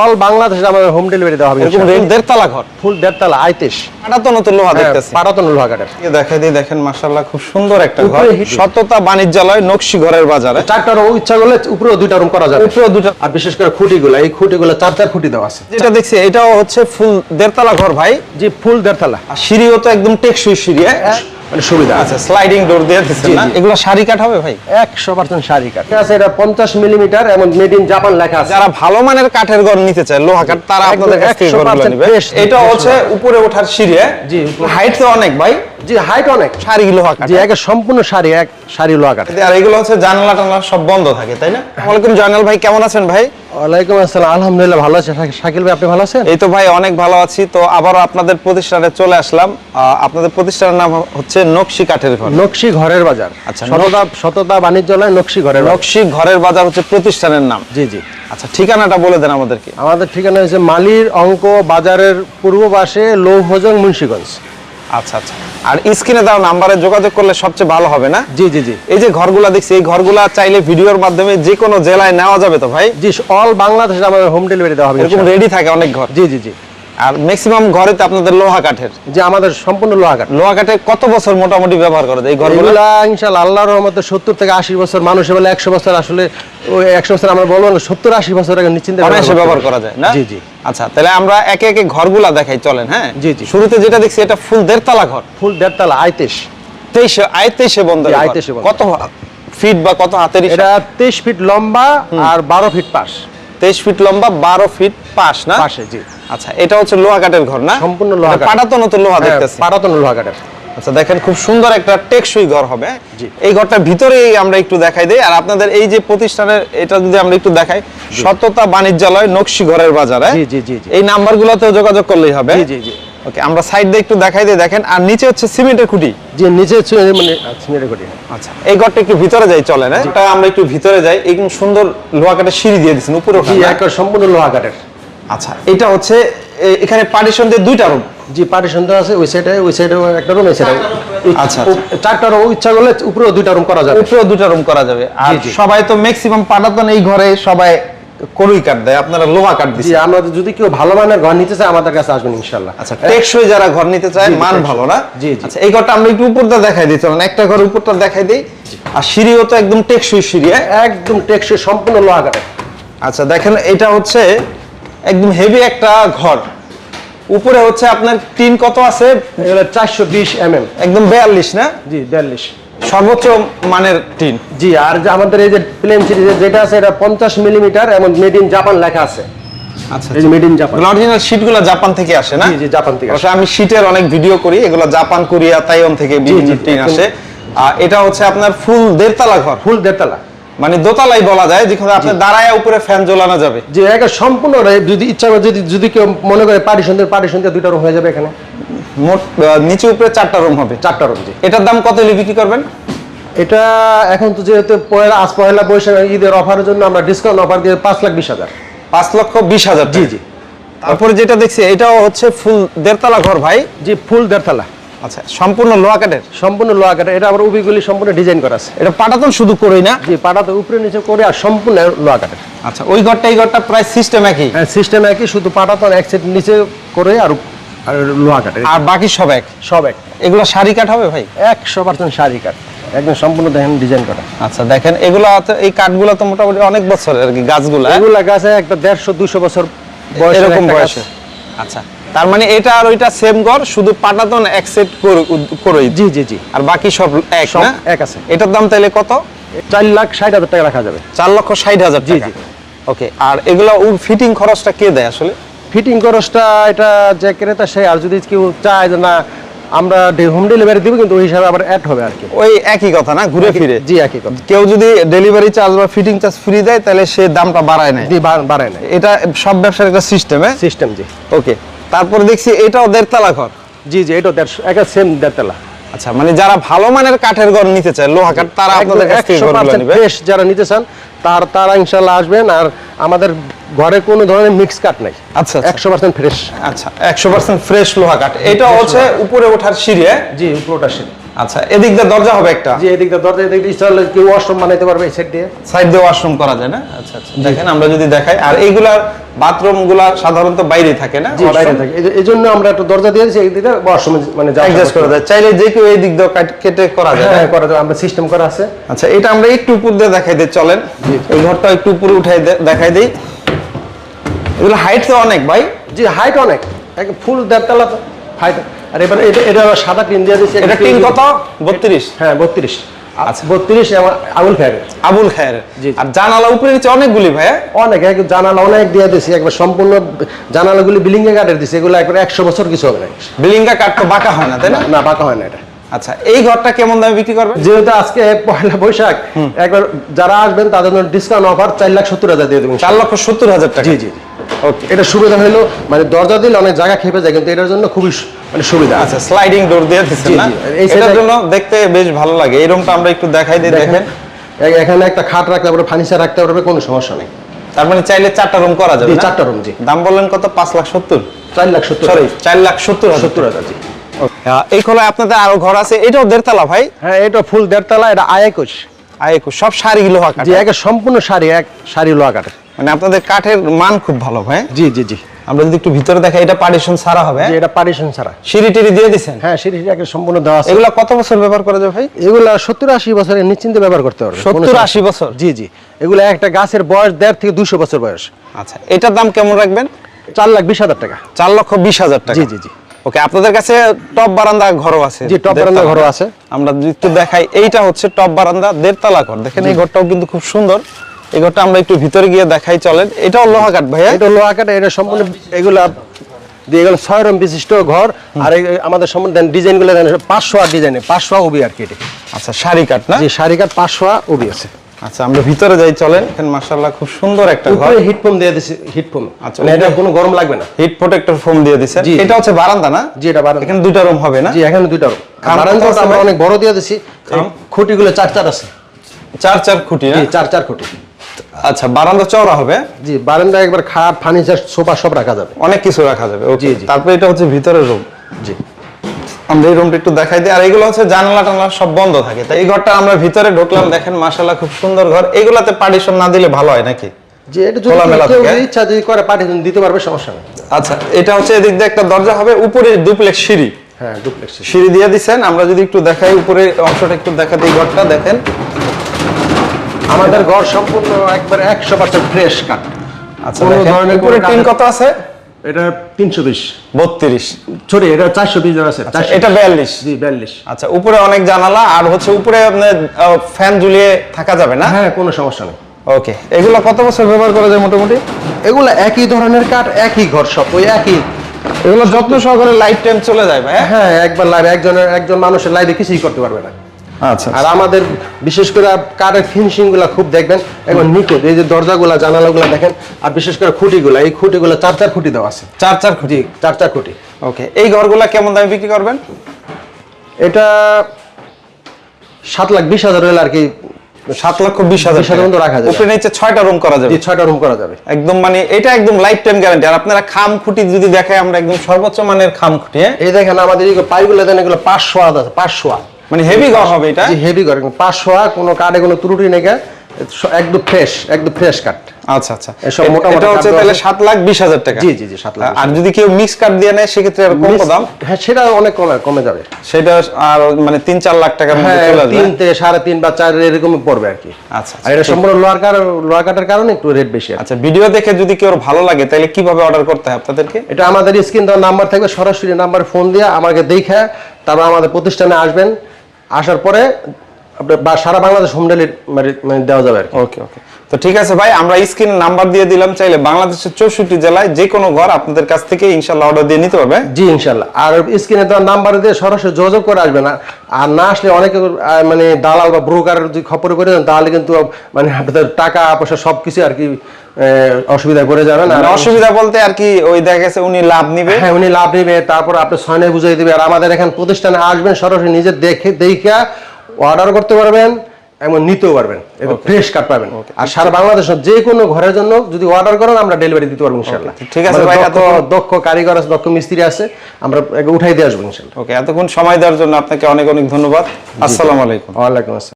All বাংলাদেশে আমাদের home delivery দেওয়া হবে এরকম রেল দেড়তলা ঘর। ফুল দেড়তলা আইতেশ এটা তো নতুন লোহা দেখতেছি। পারাতন লোহাগাটের এই দেখাই দিয়ে দেখেন মাশাআল্লাহ খুব সুন্দর একটা ঘর। সততা বাণিজ্যালয় নকশি ঘরের বাজারে। চারটা রুম ইচ্ছা করলে উপরেও দুইটা রুম করা যাবে। উপরেও দুটো আর বিশেষ করে খুঁটিগুলো এই খুঁটিগুলো চার চার খুঁটি দেওয়া আছে। যেটা দেখছি এটাও হচ্ছে ফুল দেড়তলা ঘর ভাই। যে ফুল দেড়তলা। আর সিঁড়িও তো একদম টেকসই সিঁড়ি হ্যাঁ? মানে সুবিধা আছে। আচ্ছা স্লাইডিং ডোর দিয়ে দিচ্ছেন না? এগুলো শাড়ি কাঠ হবে ভাই? একশো পার্সেন্ট শাড়ি কাঠ। ঠিক আছে এটা পঞ্চাশ মিলিমিটার এবং মেড ইন জাপান লেখা আছে। যারা ভালো মানের কাঠের ঘর নিতে চায় লোহা কাঠ তারা আপনাদের কাছ থেকে 100% ঘরগুলো নেবে। এটা হচ্ছে উপরে ওঠার সিঁড়ি হ্যাঁ? জি, হাইট তো অনেক ভাই। জি হাইট অনেক। শাড়ি লোহা কাঠ। জি একে সম্পূর্ণ শাড়ি এক শাড়ি লোহা কাঠ। আর এগুলো হচ্ছে জানালা টানালা সব বন্ধ থাকে তাই না? ওয়ালাইকুম জয়নাল ভাই কেমন আছেন ভাই? ওয়ালাইকুম আসসালাম। আলহামদুলিল্লাহ ভালো আছে। শাকিল ভাই আপনি ভালো আছেন? এই তো ভাই অনেক ভালো আছি। তো আবারও আপনাদের প্রতিষ্ঠানে চলে আসলাম। আপনাদের প্রতিষ্ঠানের নাম হচ্ছে নকশি কাঠের ঘর। নকশি ঘরের বাজার। আচ্ছা, সততা সততা বাণিজ্যালয় নকশি ঘরের। নকশি ঘরের বাজার হচ্ছে প্রতিষ্ঠানের নাম। জি জি। আচ্ছা ঠিকানাটা বলে দেন আমাদেরকে। আমাদের ঠিকানা হচ্ছে মালির অঙ্ক বাজারের পূর্ব পাশে লৌহজং মুন্সিগঞ্জ। আচ্ছা আচ্ছা। আর স্ক্রিনে দেওয়া নাম্বারে যোগাযোগ করলে সবচেয়ে ভালো হবে না? জি জি জি। এই যে ঘরগুলা দেখছি এই ঘরগুলা চাইলে ভিডিওর মাধ্যমে যে কোনো জেলায় নেওয়া যাবে তো ভাই? জি অল বাংলাদেশে আমাদের হোম ডেলিভারি দেওয়া হবে এরকম রেডি থাকে অনেক ঘর? জি জি জি। আর ম্যাক্সিমাম ঘরে তো আপনাদের লোহা কাঠের। যে আমাদের সম্পূর্ণ লোহা কাঠ। লোহা কাঠের কত বছর মোটামুটি ব্যবহার করে এই ঘরগুলো? এগুলা ইনশাল্লাহ আল্লাহর রহমতে সত্তর থেকে আশি বছর মানুষ বলে একশো বছর আসলে ওই একশো বছর আমরা বলব না সত্তর আশি বছর আগে নিশ্চিন্তে ব্যবহার করা যায় না? জি জি। আচ্ছা তাহলে আমরা একে একে ঘরগুলা দেখাই চলেন হ্যাঁ? জি, জি। শুরুতে যেটা দেখছি এটা ফুল দেড়তলা ঘর। ফুল দেড়তলা আয়তেশ। তেইশে আয়তেশে বন্ধ জি, আয় তেইশে বন্ধ। কত ফিট বা কত হাতের এটা তেইশ ফিট লম্বা আর বারো ফিট পাশ। তেইশ ফিট লম্বা বারো ফিট পাশ না? পাশে জি। আচ্ছা এটা হচ্ছে লোহা কাঠের ঘর না? সম্পূর্ণ লোহা কাঠ। তো লোহা দেখতেছি। পারাতন লোহা কাঠের আচ্ছা দেখেন খুব সুন্দর একটা টেকসই ঘর হবে। এই ঘরটার ভিতরেই আমরা একটু দেখাই দেই। আর আপনাদের এই যে প্রতিষ্ঠানের এটা যদি আমরা একটু দেখাই সততা বাণিজ্যালয় নকশি ঘরের বাজারে জি, জি, জি, জি। এই নাম্বারগুলোতেও যোগাযোগ করলেই হবে। জি, জি, জি। ওকে আমরা সাইড দিয়ে একটু দেখাই দিই দেখেন। আর নিচে হচ্ছে সিমেন্টের খুঁটি। যে নিচে হচ্ছে মানে সিমেন্টের কোটি আচ্ছা এই ঘরটা একটু ভিতরে যাই চলে না এটা আমরা একটু ভিতরে যাই। একদম সুন্দর লোহা কাঠের সিঁড়ি দিয়ে দিচ্ছেন উপরে সম্পূর্ণ লোহা কাঠের। আচ্ছা এটা হচ্ছে এখানে পার্টিশন দিয়ে দুইটা রুম জি পার্টিশন তো আছে ওই সাইডে ওই সাইডে একটা রুম এই সাইডে আচ্ছা, চারটা রুম ইচ্ছা করলে উপরেও দুইটা রুম করা যাবে। উপরেও দুটা রুম করা যাবে। আর। সবাই তো ম্যাক্সিমাম পাটাতন এই ঘরে সবাই করুই কাঠ দেয় আপনারা লোহা কাঠ জি দিচ্ছেন আমরা যদি কেউ ভালো মানের ঘর নিতে চায় আমাদের কাছে আসবেন ইনশাল্লাহ আচ্ছা টেকসই যারা ঘর নিতে চায় মান ভালো না? জি, জি। আচ্ছা এই ঘরটা আমরা একটু উপরটা দেখাই দিই চলেন একটা ঘর উপরটা দেখাই দিই। আর সিঁড়িও তো একদম টেকসই সিঁড়ি হ্যাঁ? একদম টেকসই সম্পূর্ণ লোহা কাঠের। আচ্ছা দেখেন এটা হচ্ছে একদম হেভি একটা ঘর। উপরে হচ্ছে আপনার টিন কত আছে? চারশো বিশ এম এম একদম বেয়াল্লিশ না? জি বিয়াল্লিশ। সর্বোচ্চ মানের টিন। জি আর যে আমাদের এই যে প্লেন সিরিজের যেটা আছে এটা পঞ্চাশ মিলিমিটার এবং মেড ইন জাপান লেখা আছে। আচ্ছা এই যে মেড ইন জাপান অরিজিনাল শীটগুলো জাপান থেকে আসে না? জি জাপান থেকে আসে। আমি শীটের অনেক ভিডিও করি এগুলো জাপান কোরিয়া তাইওয়ান থেকে বিভিন্ন টিন আসে। আর এটা হচ্ছে আপনার ফুল দেড়তলা ঘর। ফুল দেড়তলা। মানে দোতলাই বলা যায় যেখানে আপনি দাঁড়ায় উপরে ফ্যান জ্বলানো যাবে। যে একে সম্পূর্ণ যদি ইচ্ছা করে যদি যদি কেউ মনে করে পার্টিশন দিয়ে পার্টিশন দিয়ে দুইটা রুম হয়ে যাবে এখানে। মোট নিচে উপরে চারটা রুম হবে। চারটা রুম জি। এটার দাম কত হলে বিক্রি করবেন? এটা এখন তো যেহেতু পয়লা আজ পয়লা বৈশাখ ঈদের অফারের জন্য আমরা ডিসকাউন্ট অফার দিয়ে পাঁচ লাখ বিশ হাজার। পাঁচ লক্ষ বিশ হাজার জি, জি। তারপরে যেটা দেখছি এটাও হচ্ছে ফুল দেড়তলা ঘর ভাই। জি ফুল দেড়তলা। আচ্ছা সম্পূর্ণ লোহা কাঠের? সম্পূর্ণ লোহা কাঠের। এটা আবার উবিগুলি সম্পূর্ণ ডিজাইন করা আছে। এটা পাটাতন শুধু করেই না? জি পাটাতে উপরে নিচে করে আর সম্পূর্ণ লোহা কাঠের। আচ্ছা ওই ঘরটা এই ঘরটা প্রায় সিস্টেম একই? হ্যাঁ সিস্টেম একই শুধু পাটাতন এক সেট নিচে করে আর আর লোহা কাঠের। আর বাকি সব এক? সব এক। এগুলো শাড়ি কাঠ হবে ভাই? একশো পার্সেন্ট শাড়ি কাঠ। একদম সম্পূর্ণ দেখেন ডিজাইন করা। আচ্ছা দেখেন এগুলো এই কাঠগুলো তো মোটামুটি অনেক বছরের আর কি গাছগুলো হ্যাঁ? এগুলা গাছে একটা দেড়শো দুশো বছর বয়স এরকম বয়সে। আচ্ছা তার মানে এটা আর ওইটা সেম ঘর শুধু পাটাতন এক সেট করই। জি জি জি। আর বাকি সব এক না? এক আছে। এটার দাম তাহলে কত? চার লাখ ষাট হাজার টাকা রাখা যাবে। চার লক্ষ ষাট হাজার জি, জি। ওকে আর এগুলো ফিটিং খরচটা কে দেয় আসলে? ফিটিং খরচটা এটা যে ক্রেতা সে আর যদি কেউ চায় যে না আমরা হোম ডেলিভারি দিব কিন্তু ওই হিসাবে আবার অ্যাড হবে আর কি। ওই একই কথা না? ঘুরে ফিরে। জি একই কথা। কেউ যদি ডেলিভারি চার্জ বা ফিটিং চার্জ ফ্রি দেয় তাহলে সে দামটা বাড়ায় নেয়। জি বাড়ায় না এটা সব ব্যবসার একটা সিস্টেমে সিস্টেম জি। ওকে তারপরে দেখছি এটাও দেড়তলা ঘর। জি জি এটাও দেড়শো একটা সেম দেড়তলা। আচ্ছা মানে যারা ভালো মানের কাঠের ঘর নিতে চায় লোহা কাঠ তারা আপনাদের কাছ থেকে ঘরগুলো নেবে? ফ্রেশ যারা নিতে চান তার তারা ইনশাল্লাহ আসবেন আর আমাদের ঘরে কোনো ধরনের মিক্স কাঠ নাই। আচ্ছা, আচ্ছা। একশো পার্সেন্ট ফ্রেশ আচ্ছা একশো পার্সেন্ট ফ্রেশ লোহা কাঠ এটা হচ্ছে উপরে ওঠার সিঁড়ি জি উপরে ওঠার সিঁড়ি। আচ্ছা এদিক দিয়ে দরজা হবে একটা? যে এদিক দিয়ে দরজা এদিক দিয়ে ইচ্ছা হলে কেউ ওয়াশরুম বানাইতে পারবে এই সাইড দিয়ে? সাইড দিয়ে ওয়াশরুম করা যায় না? আচ্ছা আচ্ছা দেখেন আমরা যদি দেখাই আর এইগুলার বাথরুমগুলা সাধারণত বাইরে থাকে না? জি বাইরে থাকে। এই- জন্য আমরা একটা দরজা দিয়ে দিয়েছি এই দিকে ওয়াশরুমে মানে অ্যাডজাস্ট করা যায়। চাইলে যে কেউ এই দিক দিয়ে কেটে করা যায়। হ্যাঁ করা যাবে আমরা সিস্টেম করা আছে। আচ্ছা এটা আমরা একটু উপর দিয়ে দেখাই দিই চলেন। এই ঘরটা একটু উপরে উঠাই দেখাই দিই। এগুলো হাইট তো অনেক ভাই। জি হাইট অনেক। ফুল দেড়তলা হাইট আর এবার এটা এটা সাদা টিন দিয়ে দিয়েছি। এটা টিন কত? বত্রিশ। হ্যাঁ বত্রিশ। আচ্ছা। আচ্ছা। বত্রিশ আমার আঙুল ফেয়ারে আবুল খায়ের। জি, জি। আর জানালা উপরে নিচে অনেকগুলি ভাইয়া অনেক এক জানালা অনেক দিয়ে দিয়েছি। একবার সম্পূর্ণ জানালাগুলি কাটের দিয়েছি। এগুলো একবার একশো বছর কিছু হবে না। বিলিংটা কাঠ তো বাঁকা হয় না তাই না? না বাঁকা হয় না এটা। আচ্ছা এই ঘরটা কেমন দামে বিক্রি করবে যেহেতু আজকে পয়লা বৈশাখ একবার যারা আসবেন তাদের জন্য ডিসকাউন্ট অফার চার লাখ সত্তর হাজার দিয়ে দেবেন চার লক্ষ সত্তর হাজার টাকা। জি জি। ওকে এটা সুবিধা হলো মানে দরজা দিলে অনেক জায়গা খেপে যায় কিন্তু এটার জন্য খুবই মানে সুবিধা আচ্ছা স্লাইডিং ডোর দিয়ে দিচ্ছেন না? এটার জন্য দেখতে বেশ ভালো লাগে। এই রুমটা আমরা একটু দেখাই দিই দেখেন। এখানে একটা খাট রাখতে পারবে ফার্নিচার রাখতে পারবে কোনো সমস্যা নেই। তার মানে চাইলে চারটা রুম করা যাবে চারটা রুম জি। দাম বললেন কত? পাঁচ লাখ সত্তর। চার লাখ সত্তর। সরি চার লাখ সত্তর হাজার। সত্তর হাজার জি। এই খোলায় আপনাদের আরও ঘর আছে? এটাও দেড়তলা ভাই? হ্যাঁ এটা ফুল দেড়তলা এটা আয়াকুশ। আয় সব শাড়ি লোহা কাঠ জি একে সম্পূর্ণ শাড়ি এক শাড়ি লোহা মানে আপনাদের কাঠের মান খুব ভালো ভাই। জি জি জি। আমরা যদি একটু ভিতরে দেখাই এটা পার্টিশন সারা হবে? এটা পার্টিশন ছাড়া। সিঁড়ি টিড়ি দিয়ে হ্যাঁ সিঁড়ি সম্পূর্ণ দেওয়া আছে। এগুলা কত বছর ব্যবহার করা যায় ভাই? এগুলা সত্তর আশি বছরের নিশ্চিন্তে ব্যবহার করতে পারবে সত্তর আশি বছর? জি জি। এগুলো একটা গাছের বয়স দেড় থেকে দুশো বছর বয়স। আচ্ছা এটার দাম কেমন রাখবেন? চার লাখ বিশ হাজার টাকা। চার লক্ষ বিশ হাজার টাকা। জি, জি, জি। ওকে আপনাদের কাছে টপ বারান্দা ঘরও আছে। জি, top বারান্দা। ঘরও আছে। আমরা যদি একটু দেখাই এইটা হচ্ছে টপ বারান্দা দেড়তলা ঘর। দেখেন এই ঘরটাও কিন্তু খুব সুন্দর। এই ঘরটা আমরা একটু ভিতরে গিয়ে দেখাই চলেন। এটাও লোহা কাঠ ভাইয়া? এটা লোহা কাটা এটা সম্পূর্ণ এগুলা দিয়ে ছয় রং বিশিষ্ট ঘর। আর আমাদের সম্পূর্ণ ডিজাইনগুলো পাঁচশো আর ডিজাইনে পাঁচশো উবি আর কি আচ্ছা শাড়ি কাঠ না? যে শাড়ি কাঠ পাঁচশো উবি আছে। আচ্ছা আমরা ভিতরে যাই চলেন। এখানে মাশাআল্লাহ খুব সুন্দর একটা ঘর। উপরে হিটফোম দিয়ে দিছি হিটফোম আচ্ছা, আচ্ছা এটা কোনো গরম লাগবে না। হিট প্রোটেক্টর ফোম দিয়ে দিছে জি, জি। এটা হচ্ছে বারান্দা না? জি এটা বারান্দা। এখানে দুইটা রুম হবে না? জি এখানে দুইটা রুম বারান্দাটা আমরা অনেক বড় দিয়ে দিছি? খুঁটিগুলো চার চার আছে। চার চার খুঁটি না? জি চার চার খুঁটি। আচ্ছা বারান্দা চওড়া হবে? জি বারান্দা একবার খাট ফার্নিচার সোফা সব রাখা যাবে। অনেক কিছু রাখা যাবে ওকে। তারপরে এটা হচ্ছে ভিতরের রুম জি। আমরা এই রুমটা একটু দেখাই দিই। আর এগুলো হচ্ছে জানালা টানালা সব বন্ধ থাকে। তাই এই ঘরটা আমরা ভিতরে ঢুকলাম দেখেন মাশাআল্লাহ খুব সুন্দর ঘর। এগুলাতে পার্টিশন না দিলে ভালো হয় নাকি? যে এটা যদি কেউ ইচ্ছা যদি করে পাঠিয়ে দিতে পারবে সমস্যা নেই। আচ্ছা এটা হচ্ছে এদিক দিয়ে একটা দরজা হবে উপরে ডুপ্লেক্স সিঁড়ি। হ্যাঁ ডুপ্লেক্স সিঁড়ি। দিয়ে দিচ্ছেন আমরা যদি একটু দেখাই উপরে অংশটা একটু দেখা দিই ঘরটা দেখেন। আমাদের ঘর সম্পূর্ণ একবার একশো পার্সেন্ট ফ্রেশ কাঠ আচ্ছা দেখেন, উপরে টিন কত আছে? এটা তিনশো বিশ। বত্রিশ। সরি এটা চারশো বিশ আছে আচ্ছা, এটা বিয়াল্লিশ। জি বিয়াল্লিশ। আচ্ছা উপরে অনেক জানালা আর হচ্ছে উপরে আপনার ফ্যান ঝুলিয়ে থাকা যাবে না? হ্যাঁ কোনো সমস্যা নেই। ওকে এগুলো কত বছর ব্যবহার করা যায় মোটামুটি? এগুলো একই ধরনের কাঠ একই ঘর সব ওই একই। এগুলো যত্ন সহকারে লাইফ টাইম চলে যায় ভাই হ্যাঁ? একবার লাইভ একজনের একজন মানুষের লাইভে কিছুই করতে পারবে না। আচ্ছা আর আমাদের বিশেষ করে কাঠের ফিনিশিংগুলা খুব দেখবেন একবার নিখুঁত এই যে দরজাগুলা জানালাগুলা দেখেন আর বিশেষ করে খুঁটিগুলা এই খুঁটিগুলা চার চার খুঁটি দেওয়া আছে। চার চার খুঁটি? চার চার খুঁটি। ওকে এই ঘরগুলা কেমন দামে বিক্রি করবেন? এটা সাত লাখ বিশ হাজার হলে আর কি সাত লক্ষ বিশ হাজার রাখা যাবে। উপরে নিচে ছয়টা রুম করা যাবে। ছয়টা রুম করা যাবে। একদম মানে এটা একদম লাইফ টাইম গ্যারান্টি আর আপনারা খাম খুঁটি যদি দেখায় আমরা একদম সর্বোচ্চ মানের খাম খুঁটি হ্যাঁ? এই দেখেন আমাদের এই পাইগুলো দেন এগুলো পাঁচশো আছে পাঁচশো আদ। মানে হেভি ঘর হবে এটা? জি হেভি করে পাঁচশো আদ কোনো কাঠে কোনো ত্রুটি নেই একদম ফ্রেশ একদম ফ্রেশ কাঠ আচ্ছা আচ্ছা। এসব মোটামুটি এটা হচ্ছে তাহলে দেওয়া সাত লাখ বিশ হাজার টাকা? জি, জি, জি, সাত লাখ আর যদি কেউ মিক্স কাট দিয়ে নেয় সেক্ষেত্রে আর কম দাম? হ্যাঁ সেটা অনেক কমে কমে যাবে। সেটা আর মানে তিন চার লাখ টাকার মধ্যে হ্যাঁ চলে আসবে? তিন থেকে সাড়ে তিন বা চার এরকম পড়বে আর কি। আচ্ছা আর এটা সম্পূর্ণ লোয়ার কার লোয়ার কাটার কারণে একটু রেট বেশি আচ্ছা ভিডিও দেখে যদি কেউ ভালো লাগে তাহলে কীভাবে অর্ডার করতে হয় আপনাদেরকে? এটা আমাদের স্ক্রিন দেওয়ার নাম্বার থাকবে সরাসরি নাম্বার ফোন দিয়ে আমাকে দেখে তারপর আমাদের প্রতিষ্ঠানে আসবেন। আসার পরে সারা বাংলাদেশ হোম ডেলিভারি মানে দেওয়া যাবে আর কি। ওকে ওকে তো ঠিক আছে ভাই আমরা স্ক্রিন নাম্বার দিয়ে দিলাম চাইলে বাংলাদেশের চৌষট্টি জেলায় যে কোনো ঘর আপনাদের কাছ থেকে ইনশাল্লাহ অর্ডার দিয়ে নিতে পারবে। জি ইনশাল্লাহ। আর স্ক্রিনে দেওয়ার নাম্বার দিয়ে সরাসরি যোগাযোগ করে আসবে না আর না আসলে অনেকে মানে দালাল বা ব্রোকার যদি খবর করে দেন তাহলে কিন্তু মানে আপনাদের টাকা পয়সা সব কিছু আর কি আহ, করে যাবেন। আর মানে অসুবিধা বলতে আর কি ওই দেখা গেছে উনি লাভ নিবে। হ্যাঁ উনি লাভ নেবে তারপর আপনি ছয়নে বুঝিয়ে দিবে। আর আমাদের এখানে প্রতিষ্ঠানে আসবেন সরাসরি নিজে দেখে দেখা অর্ডার করতে পারবেন। এমন নিতেও পারবেন এবং ফ্রেশ কাঠ পাবেন। আর সারা বাংলাদেশের যে কোনো ঘরের জন্য যদি অর্ডার করেন আমরা ডেলিভারি দিতে পারব ইনশাআল্লাহ। ঠিক আছে ভাই, এত দক্ষ কারিগর আছে দক্ষ মিস্ত্রি আছে আমরা একে উঠাই দিয়ে আসব ইনশাআল্লাহ। ওকে এতক্ষণ সময় দেওয়ার জন্য আপনাকে অনেক অনেক ধন্যবাদ। আসসালামু আলাইকুম। ওয়া আলাইকুম আসসালাম।